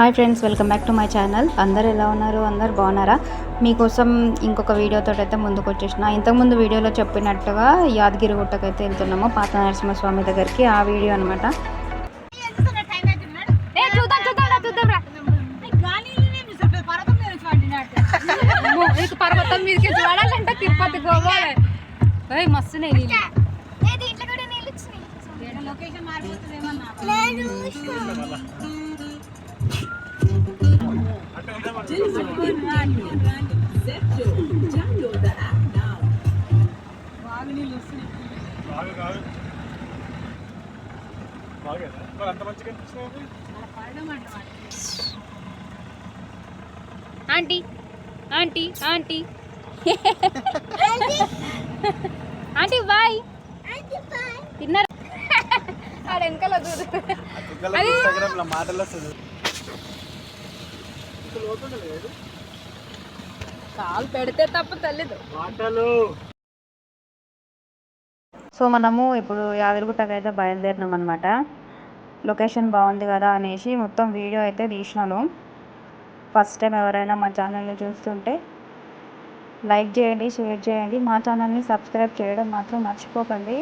Hi friends welcome back to my channel. అందరు ఎలా ఉన్నారు? అందరు బాగున్నారా? మీకోసం ఇంకొక వీడియోతో అయితే ముందుకు వచ్చేసిన. ఇంతకుముందు వీడియోలో చెప్పినట్టుగా యాదగిరి గుట్టకైతే వెళ్తున్నాము పాత నరసింహస్వామి దగ్గరికి. ఆ వీడియో అనమాట పర్వతం మీదకి చూడాలంటే Tirupati గోవాలి aunty aunty aunty. Aunty bye. తిన్నారు? ఆడ వెనకాల అది- మాటల్లో కాలు పెడితే తప్ప తల్లిదు. మాటలు. సో మనము ఇప్పుడు యాదగిరిగుట్టకి అయితే బయలుదేరినాం అనమాట లొకేషన్ బాగుంది కదా అనేసి మొత్తం వీడియో అయితే తీసినాను. ఫస్ట్ టైం ఎవరైనా మా ఛానల్ని చూస్తుంటే లైక్ చేయండి షేర్ చేయండి. మా ఛానల్ని సబ్స్క్రైబ్ చేయడం మాత్రం మర్చిపోకండి.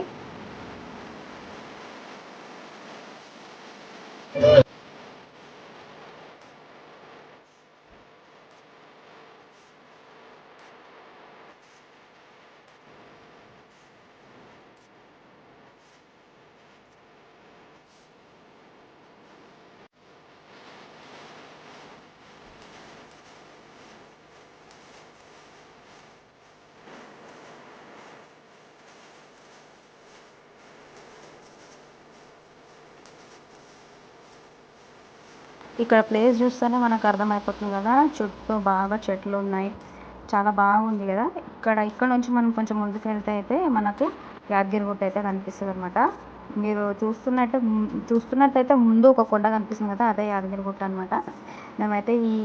ఇక్కడ ప్లేస్ చూస్తేనే మనకు అర్థమైపోతుంది కదా. చుట్టూ బాగా చెట్లు ఉన్నాయి. చాలా బాగుంది కదా. ఇక్కడ ఇక్కడ నుంచి మనం కొంచెం ముందుకు వెళ్తే అయితే మనకు యాదగిరిగుట్ట అయితే కనిపిస్తుంది అనమాట మీరు చూస్తున్నట్టు చూస్తున్నట్టయితే ముందు ఒక కొండ కనిపిస్తుంది కదా అదే యాదగిరిగుట్ట అనమాట మేమైతే ఈ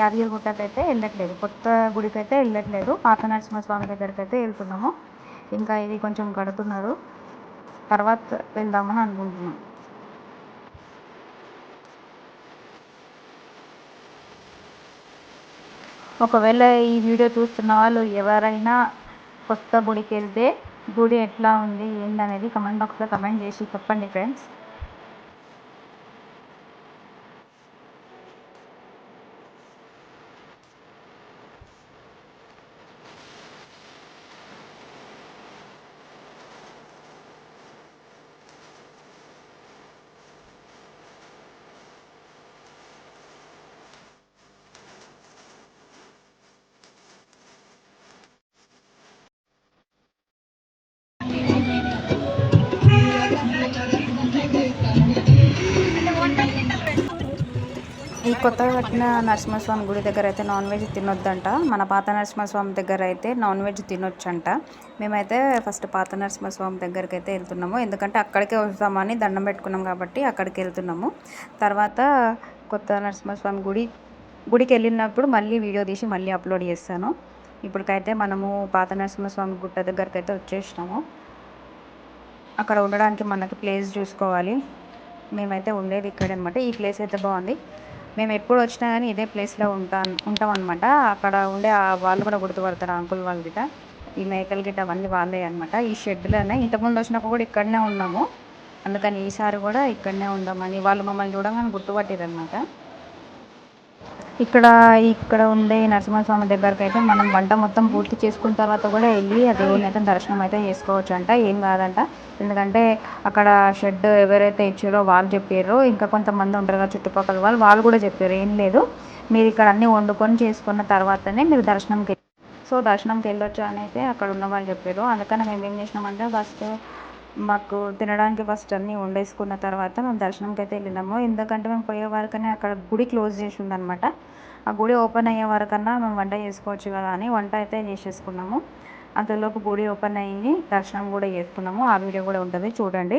యాదగిరిగుట్టకి అయితే వెళ్ళట్లేదు. కొత్త గుడికి అయితే వెళ్ళట్లేదు. పాత నరసింహస్వామి దగ్గరికి అయితే వెళ్తున్నాము. ఇంకా ఇది కొంచెం కడుతున్నారు. తర్వాత వెళ్దామని అనుకుంటున్నాం. ఒకవేళ ఈ వీడియో చూస్తున్న వాళ్ళు ఎవరైనా కొత్త గుడికి వెళ్తే గుడి ఎట్లా ఉంది ఏందనేది కమెంట్ బాక్స్లో కమెంట్ చేసి చెప్పండి ఫ్రెండ్స్ కొత్తగా కట్టిన నరసింహస్వామి గుడి దగ్గర అయితే నాన్ వెజ్ తినొద్దంట. మన పాత నరసింహస్వామి దగ్గర అయితే నాన్ వెజ్ తినొచ్చంట. మేమైతే ఫస్ట్ పాత నరసింహస్వామి దగ్గరికి అయితే వెళ్తున్నాము. ఎందుకంటే అక్కడికే వస్తామని దండం పెట్టుకున్నాం కాబట్టి అక్కడికి వెళ్తున్నాము. తర్వాత కొత్త నరసింహస్వామి గుడి గుడికి వెళ్ళినప్పుడు మళ్ళీ వీడియో తీసి మళ్ళీ అప్లోడ్ చేస్తాను. ఇప్పటికైతే మనము పాత నరసింహస్వామి గుట్ట దగ్గరికి అయితే వచ్చేసినాము. అక్కడ ఉండడానికి మనకి ప్లేస్ చూసుకోవాలి. మేమైతే ఉండేది ఇక్కడ అనమాట ఈ ప్లేస్ అయితే బాగుంది. మేము ఎప్పుడు వచ్చినా కానీ ఇదే ప్లేస్లో ఉంటాం ఉంటాం అనమాట అక్కడ ఉండే ఆ వాళ్ళు కూడా గుర్తుపడతారు అంకుల్ వాళ్ళు గిట ఈ మేకలు గిట్ట అవన్నీ వాళ్ళే అనమాట ఈ షెడ్లోనే ఇంతకుముందు వచ్చినప్పుడు కూడా ఇక్కడనే ఉన్నాము. అందుకని ఈసారి కూడా ఇక్కడనే ఉందామని వాళ్ళు మమ్మల్ని చూడగానే గుర్తుపట్టారు అనమాట ఇక్కడ ఇక్కడ ఉండే నరసింహస్వామి దగ్గరికి అయితే మనం వంట మొత్తం పూర్తి చేసుకున్న తర్వాత కూడా వెళ్ళి ఆ దేవుడిని అయితే దర్శనం అయితే చేసుకోవచ్చు అంట ఏం కాదంట. ఎందుకంటే అక్కడ షెడ్ ఎవరైతే ఇచ్చారో వాళ్ళు చెప్పారు. ఇంకా కొంతమంది ఉంటారు కదా చుట్టుపక్కల వాళ్ళు వాళ్ళు కూడా చెప్పారు. ఏం లేదు. మీరు ఇక్కడ అన్నీ వండుకొని చేసుకున్న తర్వాతనే మీరు దర్శనంకి సో దర్శనంకి వెళ్ళొచ్చు అని అయితే అక్కడ ఉన్న వాళ్ళు చెప్పారు. అందుకని మేము ఏం చేసినామంటే ఫస్ట్ మాకు తినడానికి ఫస్ట్ అన్నీ వండేసుకున్న తర్వాత మేము దర్శనంకి అయితే వెళ్ళినాము. ఎందుకంటే మేము పోయే వరకనే అక్కడ గుడి క్లోజ్ చేసి ఉందన్నమాట. ఆ గుడి ఓపెన్ అయ్యే వరకన్నా మేము వంట చేసుకోవచ్చు కదా అని వంట అయితే చేసేసుకున్నాము. అంతలోపు గుడి ఓపెన్ అయ్యి దర్శనం కూడా చేసుకున్నాము. ఆ వీడియో కూడా ఉంటుంది చూడండి.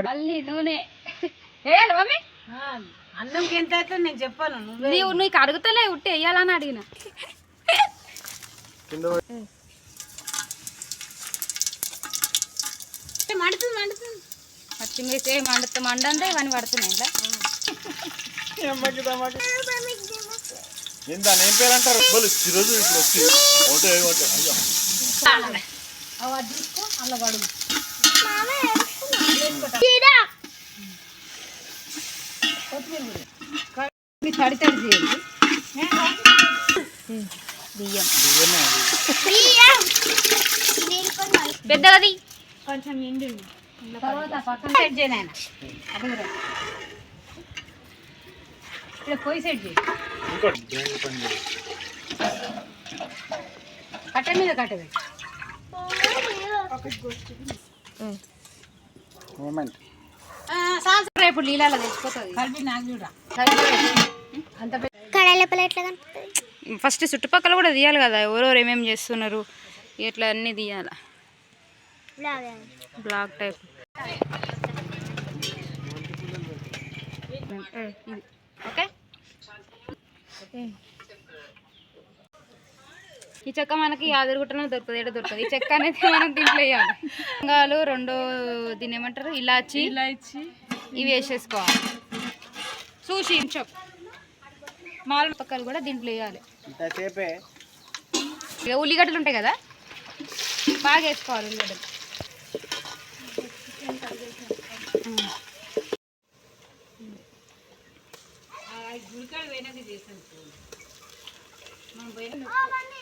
మళ్ళీ నూనె. వేయాలి మమ్మీ అన్నంకి ఎంత అయితే నేను చెప్పాను నువ్వు నీవు నీకు అడుగుతలే ఉట్టి వేయాలని అడిగిన. కింద మండుతుంది మండుతుంది. పచ్చిమిర్చి మండుతా ఇవన్నీ పడుతున్నాయి ఇలా పేరు అంటారు ఈరోజు ఇప్పుడు వచ్చి ఒకటే ఒకటే అయ్యో. అలా మీ తడి తడి చేయండి బియ్యం. పెద్దది. కొంచెం నిండి తర్వాత పక్కన సెట్ చేయను ఆయన అడుగురా ఇక్కడ పోయి సెట్ చేయి. కట్ట మీద కట్టబెట్టి మూమెంట్ రేపు నీళ్ళలో తెచ్చిపోతుంది. కలిపి నాకు చూడ అంత ఫస్ట్ చుట్టుపక్కల కూడా తీయాలి కదా. ఎవరెవరు ఏమేమి చేస్తున్నారు? ఇట్లా అన్నీ తీయాలి. Black type. ఓకే? ఈ చెక్క మనకి యాదగిరిగుట్టలో దొరుకుతుంది. ఎక్కడ దొరుకుతుంది? ఈ చెక్క అనేది మనం దీంట్లో వేయాలి. లవంగాలు రెండు దీని ఏమంటారు? ఇలాచి. ఇలాచి. ఇవి వేసేసుకోవాలి. చూసి చెప్ మాల పక్కలు కూడా దీంట్లో వేయాలి. ఇంతసేపే. ఇక ఉల్లిగడ్డలు ఉంటాయి కదా? బాగా వేసుకోవాలి ఉల్లిగడ్డలు.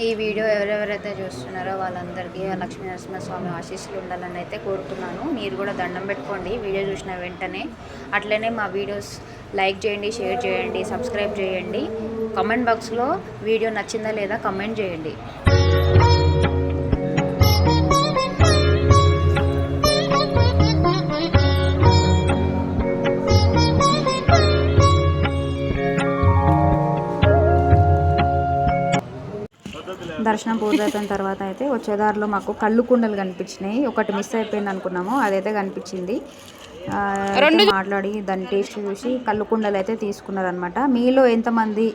ఈ వీడియో ఎవరెవరైతే చూస్తున్నారో వాళ్ళందరికీ ఆ లక్ష్మీ నరసింహస్వామి ఆశీస్సులు ఉండాలని అయితే కోరుతున్నాను. మీరు కూడా దండం పెట్టుకోండి. వీడియో చూసిన వెంటనే అట్లనే మా వీడియోస్ లైక్ చేయండి షేర్ చేయండి సబ్స్క్రైబ్ చేయండి. కామెంట్ బాక్స్లో వీడియో నచ్చిందా లేదా కమెంట్ చేయండి. దర్శనం పూర్తయిపోయిన తర్వాత అయితే వచ్చేదారిలో మాకు కళ్ళు కుండలు కనిపించినాయి. ఒకటి మిస్ అయిపోయింది అనుకున్నాము అదైతే కనిపించింది. అయితే మాట్లాడి దాని టేస్ట్ చూసి కళ్ళు కుండలు అయితే తీసుకున్నారనమాట మీలో ఎంతమంది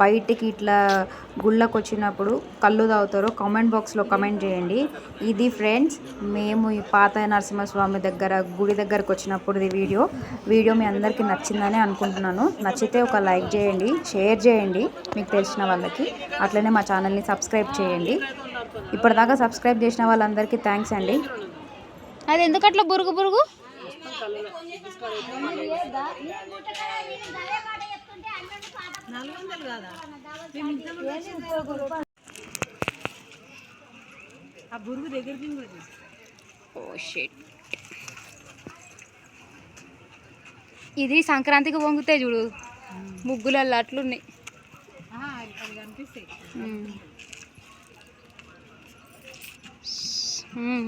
బయటికి ఇట్లా గుళ్ళకు వచ్చినప్పుడు కళ్ళు తాగుతారో కామెంట్ బాక్స్లో కామెంట్ చేయండి. ఇది ఫ్రెండ్స్ మేము ఈ పాత నరసింహస్వామి దగ్గర గుడి దగ్గరకు వచ్చినప్పుడు ఇది వీడియో వీడియో మీ అందరికీ నచ్చిందని అనుకుంటున్నాను. నచ్చితే ఒక లైక్ చేయండి షేర్ చేయండి మీకు తెలిసిన వాళ్ళకి. అట్లనే మా ఛానల్ని సబ్స్క్రైబ్ చేయండి. ఇప్పటిదాకా సబ్స్క్రైబ్ చేసిన వాళ్ళందరికీ థ్యాంక్స్ అండి. అది ఎందుకట్లా బురుగు బురుగు? ఆ బురుగు దగ్గరికి కూడా తీసుకో. Oh shit. ఇది సంక్రాంతికి పొంగుతాయి చూడు ముగ్గులల్లో అట్లున్నాయి.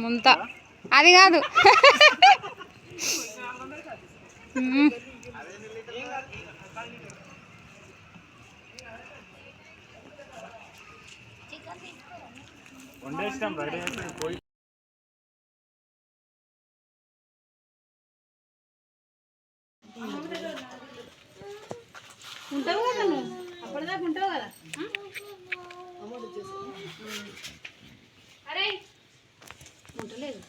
ముంత. అది కాదు. మ్మ్. వండేసినాం రెడీ అయిపోయి పోయి ఉంటావు కదా నువ్వు అప్పటిదాకా ఉంటావు కదా అరే ఉండలేదు